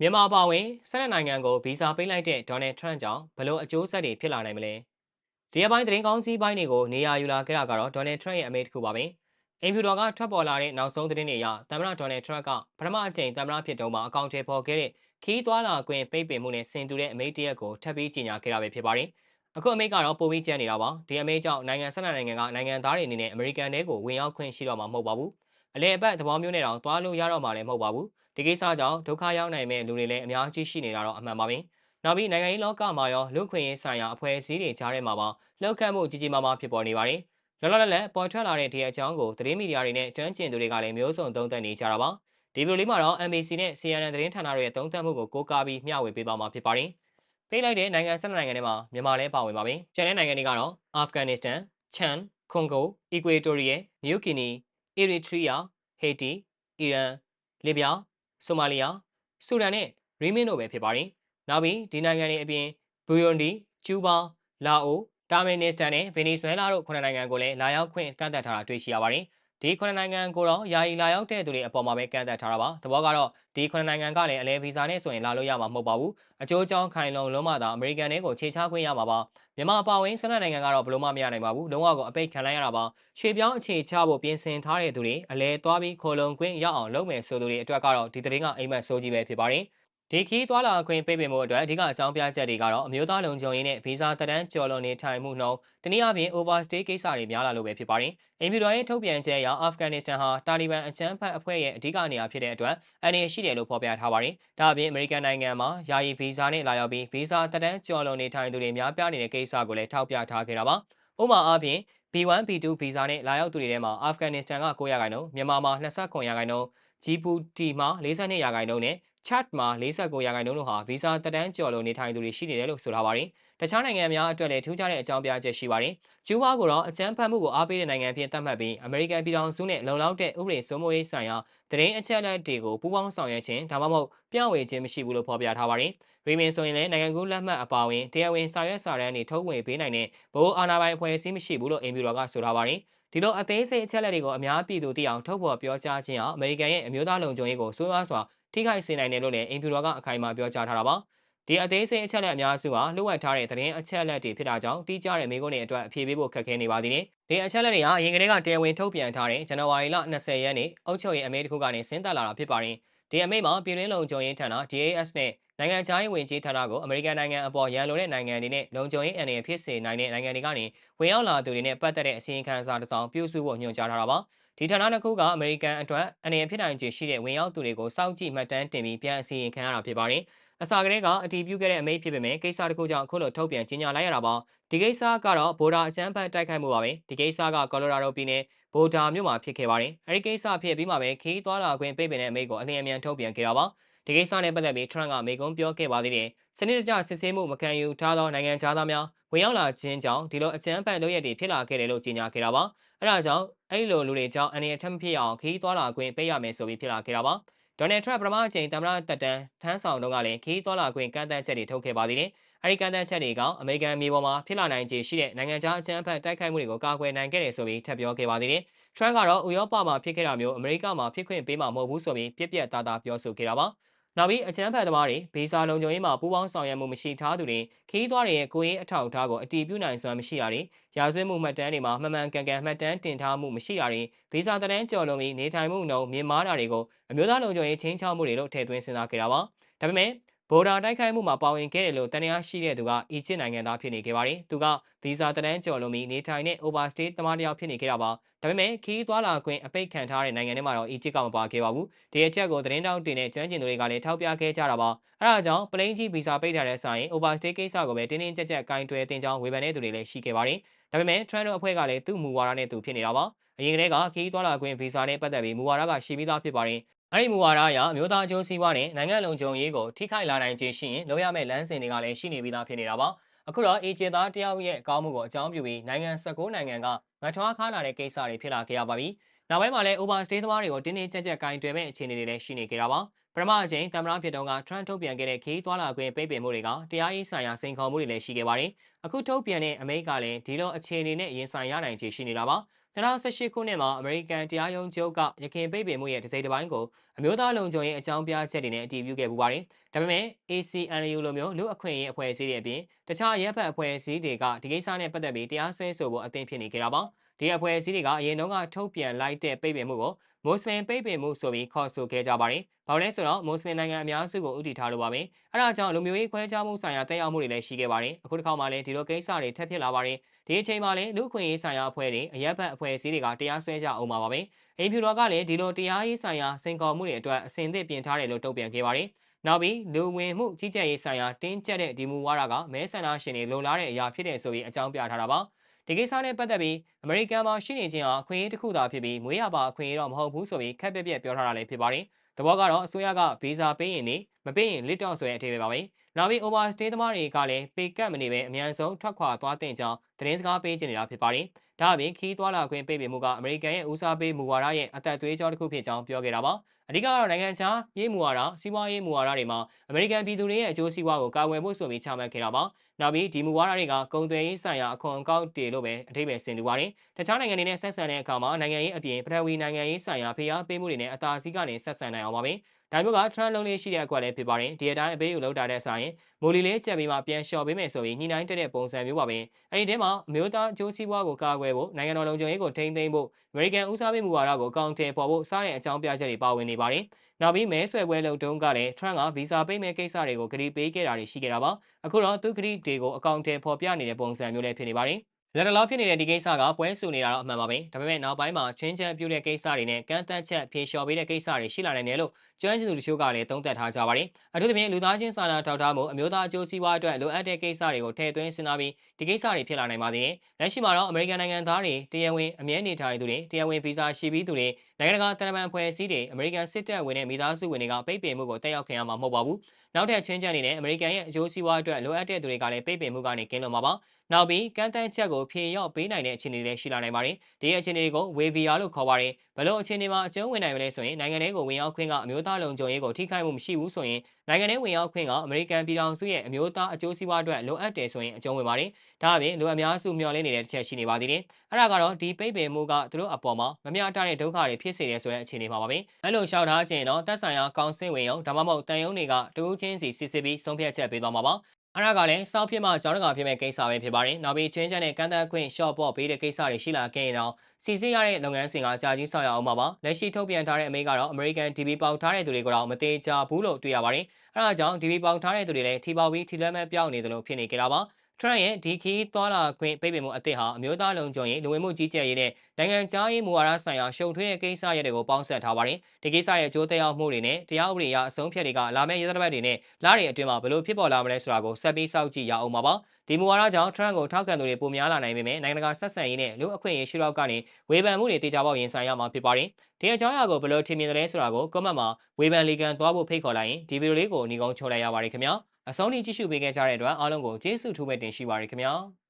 မြန်မာအပါအဝင်ဆက်လက်နိုင်ငံကိုဗီဇာပေးလိုက်တဲ့ဒေါ်နယ်ထရန့်ကြောင့်ဘလို့အကျိုးဆက်တွေဖြစ်လာနိုင်မလဲဒီအပိုင်းသတင်းကောင်းစီးပိုင်းတွေကိုနေရာယူလာခဲ့တာကတော့ဒေါ်နယ်ထရန့်ရဲ့အမေတစ်ခုပါပဲအင်ဖြူတော်ကထွက်ပေါ်လာတဲ့နောက်ဆုံးသတင်းတွေအရသမ္မတဒေါ်နယ်ထရန့်ကပထမအကြိမ်သမ္မတဖြစ်တုန်းမှာအကောင့်ထဲပေါ်ခဲ့တဲ့ခီးသွွာလာကွင်းပိတ်ပင်မှုနဲ့ဆင်တူတဲ့အမိန့်တရက်ကိုထပ်ပြီးကြီးညာခဲ့တာပဲဖြစ်ပါတယ်အခုအမိန့်ကတော့ပိုပြီးကျန်းနေတာပါဒီအမိန့်ကြောင့်နိုင်ငံဆက်နိုင်ငံကနိုင်ငံသားတွေအနေနဲ့အမေရိကန်တွေကိုဝင်ရောက်ခွင့်ရှိတော့မှာမဟုတ်ပါဘူးအလဲအပတ်သဘောမျိုးနဲ့တောင်သွားလို့ရတော့မှာလည်းမဟုတ်ပါဘူး ဒီကိစ္စကြောင့်ဒုက္ခရောက်နိုင်မဲ့လူတွေလည်းအများကြီးရှိနေတာတော့အမှန်ပါပဲနောက်ပြီးနိုင်ငံရေးလောကမှာရောလူခွင့်ရေးဆိုင်ရာအဖွဲ့အစည်းတွေကြားထဲမှာပါလောက်ခတ်မှုကြီးကြီးမားမားဖြစ်ပေါ်နေပါတယ်လောလောလတ်လတ်ပေါ်ထွက်လာတဲ့ဒီအကြောင်းကိုသတင်းမီဒီယာတွေနဲ့ကျွမ်းကျင်သူတွေကလည်းမျိုးစုံသုံးသပ်နေကြတာပါဒီဗီဒီယိုလေးမှာတော့ NBC နဲ့ CNN သတင်းဌာနတို့ရဲ့သုံးသပ်မှုကိုကိုးကားပြီးမျှဝေပေးပါမှာဖြစ်ပါတယ်ပေးလိုက်တဲ့နိုင်ငံဆက်နိုင်ငံတွေမှာမြန်မာလည်းပါဝင်ပါမယ်ကျန်တဲ့နိုင်ငံတွေကတော့အာဖဂန်နစ္စတန်ချန်ကွန်ဂိုအီကွေတိုရီယယ်နျူကီနီအီရီထရီးယာဟေတီအီရန်လီဗျာ ဆိုမာလီယာဆူဒန်နဲ့ရီမင်းတို့ပဲဖြစ်ပါတယ်။နောက်ပြီးဒီနိုင်ငံတွေအပြင်ဘူရွန်ဒီ၊ကျူးဘား၊လာအို၊တာမင်နစ္စတန်နဲ့ဗင်နီဇွဲလားတို့ခုနှစ်နိုင်ငံကိုလည်းလာရောက်ခွင့်ကန့်သတ်ထားတာတွေ့ရှိရပါတယ်။ ဒီခုနှစ်နိုင်ငံကိုတော့ယာယီလာရောက်တဲ့သူတွေအပေါ်မှာပဲကန့်သတ်ထားတာပါ။သဘောကတော့ဒီခုနှစ်နိုင်ငံကလည်းအလဲဗီဇာနဲ့ဆိုရင်လာလို့ရမှာမဟုတ်ပါဘူး။အကျိုးအကြောင်းခိုင်လုံလုံးမသာအမေရိကန်တွေကိုခြေချခွင့်ရမှာပါ။မြန်မာအပါအဝင်ဆန္ဒနိုင်ငံကတော့ဘလို့မှမရနိုင်ပါဘူး။လုံးဝကိုအပိတ်ခံလိုက်ရတာပါ။ခြေပြောင်းအခြေချဖို့ပြင်ဆင်ထားတဲ့သူတွေအလဲသွားပြီးခိုလုံခွင့်ရအောင်လုပ်မယ်ဆိုသူတွေအတွက်ကတော့ဒီသတင်းကအိမ်မက်ဆိုးကြီးပဲဖြစ်ပါတယ်။ ဒီခီးသွားလာခွင့်ပေးပင်မှုအတွက်အဓိကအကြောင်းပြချက်တွေကတော့အမျိုးသားလုံခြုံရေးနဲ့ဗီဇာသက်တမ်းကျော်လွန်နေထိုင်မှုနှုန်းတနည်းအားဖြင့် overstay ကိစ္စတွေများလာလို့ပဲဖြစ်ပါတယ်။အင်ဖြူတော်ရဲ့ထုတ်ပြန်ချက်အရအာဖဂန်နစ္စတန်ဟာတာလီဘန်အကြမ်းဖက်အဖွဲ့ရဲ့အဓိကနေရာဖြစ်တဲ့အတွက်အနေရှိတယ်လို့ဖော်ပြထားပါတယ်။ဒါအပြင်အမေရိကန်နိုင်ငံမှာယာယီဗီဇာနဲ့လာရောက်ပြီးဗီဇာသက်တမ်းကျော်လွန်နေထိုင်သူတွေများပြားနေတဲ့ကိစ္စကိုလည်းထောက်ပြထားခဲ့တာပါ။ဥပမာအားဖြင့် B1 B2 ဗီဇာနဲ့လာရောက်သူတွေထဲမှာအာဖဂန်နစ္စတန်က9ရာခိုင်နှုန်းမြန်မာမှာ29ရာခိုင်နှုန်းဂျီပူတီမှာ42ရာခိုင်နှုန်းနဲ့ chat မှာ49ရာခိုင်နှုန်းတို့ဟာဗီဇာတက်တန်းကျော်လို့နေထိုင်သူတွေရှိနေတယ်လို့ဆိုထားပါတယ်။တခြားနိုင်ငံများအတွက်လည်းထူးခြားတဲ့အကြောင်းပြချက်ရှိပါတယ်။ကျူးဘားကိုတော့အကြမ်းဖက်မှုကိုအားပေးတဲ့နိုင်ငံဖြစ်သတ်မှတ်ပြီးအမေရိကန်ပြည်ထောင်စုနဲ့လုံလောက်တဲ့ဥပဒေစိုးမိုးရေးဆိုင်ရာသတင်းအချက်အလက်တွေကိုပူးပေါင်းဆောင်ရွက်ခြင်းဒါမှမဟုတ်ပြဝေခြင်းမရှိဘူးလို့ဖော်ပြထားပါတယ်။ရီမင်ဆိုရင်လည်းနိုင်ငံကူးလက်မှတ်အပါအဝင်တရားဝင်စာရွက်စာတမ်းတွေထုတ်ဝေပေးနိုင်တဲ့ဗဟိုအာဏာပိုင်အဖွဲ့အစည်းမရှိဘူးလို့အင်ဖြူတော်ကဆိုထားပါတယ်။ဒီလိုအသေးစိတ်အချက်အလက်တွေကိုအများပြည်သူသိအောင်ထုတ်ဖော်ပြောကြားခြင်းဟာအမေရိကန်ရဲ့အမျိုးသားလုံခြုံရေးကိုစိုးရွားစွာ ထိခိုက်စေနိုင်တယ်လို့လည်းအင်ဖြူတော်ကအခိုင်အမာပြောကြားထားတာပါဒီအသေးစိတ်အချက်လက်အများစုဟာလှုပ်ဝက်ထားတဲ့သတင်းအချက်လက်တွေဖြစ်တာကြောင့်တိကျတဲ့မိကုန်းတွေအတွက်အဖြေပေးဖို့ခက်ခဲနေပါသေးတယ်။ဒီအချက်လက်တွေဟာအရင်ကတည်းကတရားဝင်ထုတ်ပြန်ထားတဲ့ဇန်နဝါရီလ20ရက်နေ့အုပ်ချုပ်ရေးအမိန့်တစ်ခုကနေဆင်းသက်လာတာဖြစ်ပါတယ်။ဒီအမိန့်မှာပြည်တွင်းလုံခြုံရေးဌာန DAS နဲ့နိုင်ငံခြားရေးဝန်ကြီးဌာနကိုအမေရိကန်နိုင်ငံအပေါ်ရန်လိုတဲ့နိုင်ငံတွေနဲ့လုံခြုံရေးအန္တရာယ်ဖြစ်စေနိုင်တဲ့နိုင်ငံတွေကနေဝင်ရောက်လာသူတွေနဲ့ပတ်သက်တဲ့အစီရင်ခံစာတစ်စောင်ပြုစုဖို့ညွှန်ကြားထားတာပါ။ ဒီဌာနတစ်ခုကအမေရိကန်အတွက်အနေနဲ့ဖြစ်နိုင်ခြေရှိတဲ့ဝင်ရောက်သူတွေကိုစောင့်ကြည့်မှတ်တမ်းတင်ပြီးပြန်အစီရင်ခံရတာဖြစ်ပါတယ်။အစာကလေးကအတီးပြုတ်ခဲ့တဲ့အမိန့်ဖြစ်ပေမဲ့ကိစ္စတစ်ခုကြောင့်အခုလိုထုတ်ပြန်ကြေညာလိုက်ရတာပါ။ဒီကိစ္စကတော့ဗိုဒါအကျန်းဖတ်တိုက်ခိုက်မှုပါပဲ။ဒီကိစ္စကကော်လိုရာဒိုပြည်နယ်ဗိုဒါမြို့မှာဖြစ်ခဲ့ပါတယ်။အဲဒီကိစ္စဖြစ်ပြီးမှပဲခီးသွားလာခွင့်ပိတ်ပင်တဲ့အမိန့်ကိုအလင်းအမြန်ထုတ်ပြန်ခဲ့တာပါ။ဒီကိစ္စနဲ့ပတ်သက်ပြီးထရန့်ကမေကွန်းပြောခဲ့ပါသေးတယ်။စနစ်တကျစစ်ဆေးမှုမခံယူထားသောနိုင်ငံသားများဝင်ရောက်လာခြင်းကြောင့်ဒီလိုအကြမ်းဖက်လုပ်ရည်ဖြစ်လာခဲ့တယ်လို့ကြေညာခဲ့တာပါ။ အဲဒါကြောင့်အဲ့လိုလူတွေကြောင့်အနေအထက်မဖြစ်အောင်ခီးသွားလာခွင့်ပေးရမယ်ဆိုပြီးဖြစ်လာခဲ့တာပါဒေါ်နယ်ထရန့်ပထမအကြိမ်သမ္မတတက်တန်းထမ်းဆောင်တော့ကလည်းခီးသွားလာခွင့်ကန့်သတ်ချက်တွေထုတ်ခဲ့ပါသေးတယ်အဲဒီကန့်သတ်ချက်တွေကအမေရိကန်မြေပေါ်မှာဖြစ်လာနိုင်ခြေရှိတဲ့နိုင်ငံခြားအကြမ်းဖက်တိုက်ခိုက်မှုတွေကိုကာကွယ်နိုင်ခဲ့တယ်ဆိုပြီးထပ်ပြောခဲ့ပါသေးတယ်ထရန့်ကတော့ဥရောပမှာဖြစ်ခဲ့တာမျိုးအမေရိကမှာဖြစ်ခွင့်ပေးမှာမဟုတ်ဘူးဆိုပြီးပြက်ပြက်သားသားပြောဆိုခဲ့တာပါ နောက်ပြီးအကျန်းဖတ်သမားတွေဗီဇာလုံခြုံရေးမှာပူးပေါင်းဆောင်ရွက်မှုမရှိထားသူတွေခီးသွားတွေရဲ့ကိုယ်ရေးအထောက်အထားကိုအတီးပြုနိုင်စွမ်းမရှိတာတွေရာဇဝတ်မှုမှတ်တမ်းတွေမှာမှန်မှန်ကန်ကန်မှတ်တမ်းတင်ထားမှုမရှိတာတွေဗီဇာတန်းကျော်လွန်ပြီးနေထိုင်မှုနှုန်းမြင့်မားတာတွေကိုအမျိုးသားလုံခြုံရေးချင်းချောက်မှုတွေလို့ထည့်သွင်းစဉ်းစားခဲ့တာပါဒါပေမဲ့ ဗိုဒါတိုက်ခိုက်မှုမှာပါဝင်ခဲ့တယ်လို့တန်ရာရှိတဲ့သူကအီဂျစ်နိုင်ငံသားဖြစ်နေခဲ့ပါတယ်။သူကဗီဇာတန်းကျော်လွန်ပြီးနေထိုင်တဲ့ overstay တမန်တယောက်ဖြစ်နေခဲ့တာပါ။ဒါပေမဲ့ခီးသွားလာခွင့်အပိတ်ခံထားတဲ့နိုင်ငံတွေမှာတော့အီဂျစ်ကမပါခဲ့ပါဘူး။ဒီအချက်ကိုသတင်းတောက်တင်တဲ့ကျွမ်းကျင်သူတွေကလည်းထောက်ပြခဲ့ကြတာပါ။အဲဒါကြောင့်ပလိန်ကြီးဗီဇာပိတ်ထားတဲ့ဆိုင် overstay ကိစ္စကိုပဲတင်းတင်းကြပ်ကြပ်ကင်တွယ်တင်ကြောင်းဝေဖန်တဲ့သူတွေလည်းရှိခဲ့ပါတယ်။ဒါပေမဲ့ Trump တို့အဖွဲ့ကလည်းသူ့မူဝါဒနဲ့သူဖြစ်နေတာပါ။အရင်ကတည်းကခီးသွားလာခွင့်ဗီဇာနဲ့ပတ်သက်ပြီးမူဝါဒကရှိပြီးသားဖြစ်ပါတယ် အဲ့ဒီမူဝါဒအရအမျိုးသားအကျိုးစီးပွားနဲ့နိုင်ငံလုံခြုံရေးကိုထိခိုက်လာနိုင်ခြေရှိရင်လိုရမယ့်လမ်းစဉ်တွေကလည်းရှိနေပြီးသားဖြစ်နေတာပါအခုတော့အေဂျစ်သားတယောက်ရဲ့အကောင်းမှုကိုအကြောင်းပြုပြီးနိုင်ငံ19နိုင်ငံကမထွားခါလာတဲ့ကိစ္စတွေဖြစ်လာခဲ့ရပါပြီနောက်ပိုင်းမှာလည်း overstay သမားတွေကိုတင်းတင်းကြပ်ကြပ်ကင်တွယ်မဲ့အခြေအနေတွေလည်းရှိနေကြတာပါပထမအကြိမ်သမ္မတဖြစ်တုန်းက Trump ထုတ်ပြန်ခဲ့တဲ့ခီးသွွာလာခွင့်ပိတ်ပင်မှုတွေကတရားရေးဆိုင်ရာစိန်ခေါ်မှုတွေလည်းရှိခဲ့ပါတယ်အခုထုတ်ပြန်တဲ့အမေရိကလည်းဒီလိုအခြေအနေနဲ့ရင်ဆိုင်ရနိုင်ခြေရှိနေတာပါ 2018ခုနှစ်မှာအမေရိကန်တရားရုံးချုပ်ကရခိုင်ပိတ်ပင်မှုရဲ့တစ်စိတ်တစ်ပိုင်းကိုအမျိုးသားလုံခြုံရေးအကြောင်းပြချက်တွေနဲ့အတည်ပြုခဲ့ပူပါတယ်။ဒါပေမဲ့ ACNU လိုမျိုးလူအခွင့်အရေးအဖွဲ့အစည်းတွေအပြင်တခြားရပ်ဖက်အဖွဲ့အစည်းတွေကဒီကိစ္စနဲ့ပတ်သက်ပြီးတရားစွဲဆိုဖို့အသင့်ဖြစ်နေကြတာပါ။ဒီအဖွဲ့အစည်းတွေကအရင်တုန်းကထုတ်ပြန်လိုက်တဲ့ပိတ်ပင်မှုကိုမွတ်စလင်ပိတ်ပင်မှုဆိုပြီးခေါ်ဆိုခဲ့ကြပါတယ်။ဘာလို့လဲဆိုတော့မွတ်စလင်နိုင်ငံအများစုကိုဥတီထားလို့ပါပဲ။အဲဒါကြောင့်လူမျိုးရေးခွဲခြားမှုဆိုင်ရာတက်ရောက်မှုတွေလည်းရှိခဲ့ပါတယ်။အခုတစ်ခါမှလည်းဒီလိုကိစ္စတွေထပ်ဖြစ်လာပါတယ်။ ဒီအချိန်မှာလည်းလူခွင့်ရေးဆိုင်ရာအဖွဲ့တွေအရက်ဘတ်အဖွဲ့အစည်းတွေကတရားစွဲကြအောင်ပါပါပဲ။အိမ်ဖြူတော်ကလည်းဒီလိုတရားရေးဆိုင်ရာစိန်ခေါ်မှုတွေအတွက်အစဉ်သစ်ပြင်ထားတယ်လို့တုံ့ပြန်ခဲ့ပါတယ်။နောက်ပြီးလူဝင်မှုကြီးကြပ်ရေးဆိုင်ရာတင်းကျပ်တဲ့ဒီမူဝါဒကမဲဆန္ဒရှင်တွေလုံလားတဲ့အရာဖြစ်တယ်ဆိုပြီးအကြောင်းပြထားတာပါ။ဒီကိစ္စနဲ့ပတ်သက်ပြီးအမေရိကန်မှာရှိနေခြင်းဟာအခွင့်အရေးတစ်ခုသာဖြစ်ပြီးမွေးရပါအခွင့်အရေးတော့မဟုတ်ဘူးဆိုပြီးခက်ပြက်ပြက်ပြောထားတာလည်းဖြစ်ပါတယ်။ တဘောကတော့အစိုးရကဗီဇာပေးရင်နေမပေးရင်လစ်တော့ဆိုတဲ့အထည်ပဲပါပဲ။နောက်ပြီး overstay သမားတွေကလည်းပေကတ်မနေပဲအများဆုံးထွက်ခွာသွားတဲ့ကြောင်းသတင်းစကားပေးနေတာဖြစ်ပါတယ်။ဒါအပြင်ခီးသွားလာခွင့်ပိတ်ပင်မှုကအမေရိကန်ရဲ့ဦးစားပေးမူဝါဒရဲ့အသက်သွေးကြောတစ်ခုဖြစ်ကြောင်းပြောခဲ့တာပါ။ အဓိကတော့နိုင်ငံခြားရေးမူဝါဒစီးပွားရေးမူဝါဒတွေမှာအမေရိကန်ပြည်သူတွေရဲ့အကျိုးစီးပွားကိုကာကွယ်ဖို့ဆိုပြီးချမှတ်ခဲ့တာပါ။နောက်ပြီးဒီမူဝါဒတွေကကုန်သွယ်ရေးဆိုင်ရာအခွန်အကောက်တွေလို့ပဲအထိပ္ပယ်ဆင်တူပါတယ်။တခြားနိုင်ငံတွေနဲ့ဆက်ဆံတဲ့အခါမှာနိုင်ငံရေးအပြင်ပထဝီနိုင်ငံရေးဆိုင်ရာဖိအားပေးမှုတွေနဲ့အသာစီးကနေဆက်ဆံနိုင်အောင်ပါပဲ။ ဒါမျိုးက trend လုံးလေးရှိတဲ့အကွက်လည်းဖြစ်ပါတယ်ဒီအတိုင်းအပေးယူလောက်တာတဲ့ဆိုင်မိုလီလေးကြက်ပြီးမှပြန်လျှော်ပေးမယ်ဆိုရင်ညှိနှိုင်းတဲ့ပုံစံမျိုးပါပဲအဲ့ဒီထဲမှာအမျိုးသားအကျိုးစီးပွားကိုကာကွယ်ဖို့နိုင်ငံတော်လုံခြုံရေးကိုထိန်းသိမ်းဖို့အမေရိကန်ဦးစားပေးမူဝါဒကိုအကောင့်ထဲပေါ်ဖို့စားတဲ့အကြောင်းပြချက်တွေပါဝင်နေပါတယ်နောက်ပြီးမဲဆွယ်ပွဲလုံတုံးကလည်း Trump ကဗီဇာပေးမဲ့ကိစ္စတွေကိုကြိပေးခဲ့တာတွေရှိခဲ့တာပါအခုတော့သူကတိတွေကိုအကောင့်ထဲပေါ်ပြနေတဲ့ပုံစံမျိုးလည်းဖြစ်နေပါတယ် လက်တလောဖြစ်နေတဲ့ဒီကိစ္စကပွဲဆူနေတာတော့အမှန်ပါပဲဒါပေမဲ့နောက်ပိုင်းမှာချင်းချမ်းပြုတ်တဲ့ကိစ္စတွေနဲ့ကန့်သက်ချက်ဖြေလျှော်ပေးတဲ့ကိစ္စတွေရှိလာနိုင်တယ်လို့ကျွမ်းကျင်သူတချို့ကလည်းသုံးသပ်ထားကြပါတယ်အထူးသဖြင့်လူသားချင်းစာနာထောက်ထားမှုအမျိုးသားအကျိုးစီးပွားအတွက်လိုအပ်တဲ့ကိစ္စတွေကိုထည့်သွင်းစဉ်းစားပြီးဒီကိစ္စတွေဖြစ်လာနိုင်ပါသေးတယ်လက်ရှိမှာတော့အမေရိကန်နိုင်ငံသားတွေတရားဝင်အမြဲနေထိုင်သူတွေတရားဝင်ဗီဇာရှိပြီးသူတွေ နိုင်ငံတကာတန်တမန်ဖွဲ့စည်းတွေအမေရိကန်စစ်တပ်ဝင်တဲ့မိသားစုဝင်တွေကပိတ်ပင်မှုကိုတက်ရောက်ခင်ရမှာမဟုတ်ပါဘူးနောက်ထပ်ချင်းချမ်းနေတဲ့အမေရိကန်ရဲ့အကျိုးစီးပွားအတွက်လိုအပ်တဲ့သူတွေကလည်းပိတ်ပင်မှုကနေကင်းလွန်မှာပါနောက်ပြီးကန့်တန်းချက်ကိုဖြေရောက်ပေးနိုင်တဲ့အခြေအနေတွေရှိလာနိုင်ပါတယ်ဒီအခြေအနေတွေကိုဝေဗီယာလို့ခေါ်ပါတယ်ဘလို့အခြေအနေမှာအကျုံးဝင်နိုင်မလဲဆိုရင်နိုင်ငံထဲကိုဝင်ရောက်ခွင့်ကအမျိုးသားလုံခြုံရေးကိုထိခိုက်မှုမရှိဘူးဆိုရင် နိုင်ငံထဲဝင်ရောက်ခွင့်ကအမေရိကန်ပြည်ထောင်စုရဲ့အမျိုးသားအကျိုးစီးပွားအတွက်လိုအပ်တယ်ဆိုရင်အကျုံးဝင်ပါတယ်ဒါအပြင်လူအများစုမျှော်လင့်နေတဲ့တစ်ချက်ရှိနေပါသေးတယ်အဲ့ဒါကတော့ဒီပိတ်ပင်မှုကသူတို့အပေါ်မှာမမျှတတဲ့ဒုက္ခတွေဖြစ်စေတယ်ဆိုတဲ့အခြေအနေမှာပါပဲအဲ့လိုရှောက်ထားခြင်းတော့တက်ဆိုင်ရာကောင်ဆင့်ဝင်ရုံဒါမှမဟုတ်တန်ယုံတွေကတကူချင်းစီစစ်စစ်ပြီးဆုံးဖြတ်ချက်ပေးသွားမှာပါ အဲ့ဒါကလည်းစောက်ဖြစ်မှကျောင်းတကာဖြစ်မဲ့ကိစ္စပဲဖြစ်ပါတယ်။နောက်ပြီးချင်းချမ်းနဲ့ကန့်သက်ခွင့်ရှော့ပေါ့ပေးတဲ့ကိစ္စတွေရှိလာခဲ့ရင်တော့စီစစ်ရတဲ့လုပ်ငန်းစဉ်ကကြာကြီးဆောင်ရအောင်ပါပါ။လက်ရှိထုတ်ပြန်ထားတဲ့အမိကတော့ American TV ပေါက်ထားတဲ့သူတွေကိုတော့မသေးကြဘူးလို့တွေ့ရပါတယ်။အဲ့ဒါကြောင့် TV ပေါက်ထားတဲ့သူတွေလည်းထီပေါပြီးထီလက်မဲ့ပြောင်းနေတယ်လို့ဖြစ်နေကြတာပါ။ ထရန့်ရဲ့ဒီခီးသွားလာခွင့်ပိတ်ပင်မှုအသစ်ဟာအမျိုးသားလုံခြုံရေးလူဝင်မှုကြီးကြပ်ရေးနဲ့နိုင်ငံခြားရေးမူဝါဒဆိုင်ရာရှုပ်ထွေးတဲ့ကိစ္စရပ်တွေကိုပေါင်းစပ်ထားပါတယ်။ဒီကိစ္စရဲ့အကျိုးသက်ရောက်မှုတွေနဲ့တရားဥပဒေအရအဆုံးဖြတ်တွေကလာမယ့်ရသတ္တပတ်တွေနဲ့လတွေအတွင်းမှာဘယ်လိုဖြစ်ပေါ်လာမလဲဆိုတာကိုဆက်ပြီးစောင့်ကြည့်ရအောင်ပါပါ။ဒီမူဝါဒကြောင့်ထရန့်ကိုထောက်ခံသူတွေပိုများလာနိုင်ပေမဲ့နိုင်ငံတကာဆက်ဆံရေးနဲ့လူအခွင့်အရေးရှိတော့ကနေဝေဖန်မှုတွေတေချာပေါက်ရင်ဆိုင်ရမှာဖြစ်ပါတယ်။ဒီအကြောင်းအရာကိုဘယ်လိုထင်မြင်သလဲဆိုတာကို comment မှာဝေဖန်လီကန်သွားဖို့ဖိတ်ခေါ်လိုက်ရင်ဒီဗီဒီယိုလေးကိုညီကုန်းချိုးလိုက်ရပါတယ်ခင်ဗျာ။ အဆုံးထိကြည့်ရှုပေးခဲ့ကြတဲ့အတွက်အားလုံးကိုကျေးဇူးထူးပဲတင်ရှိပါရခင်ဗျာ။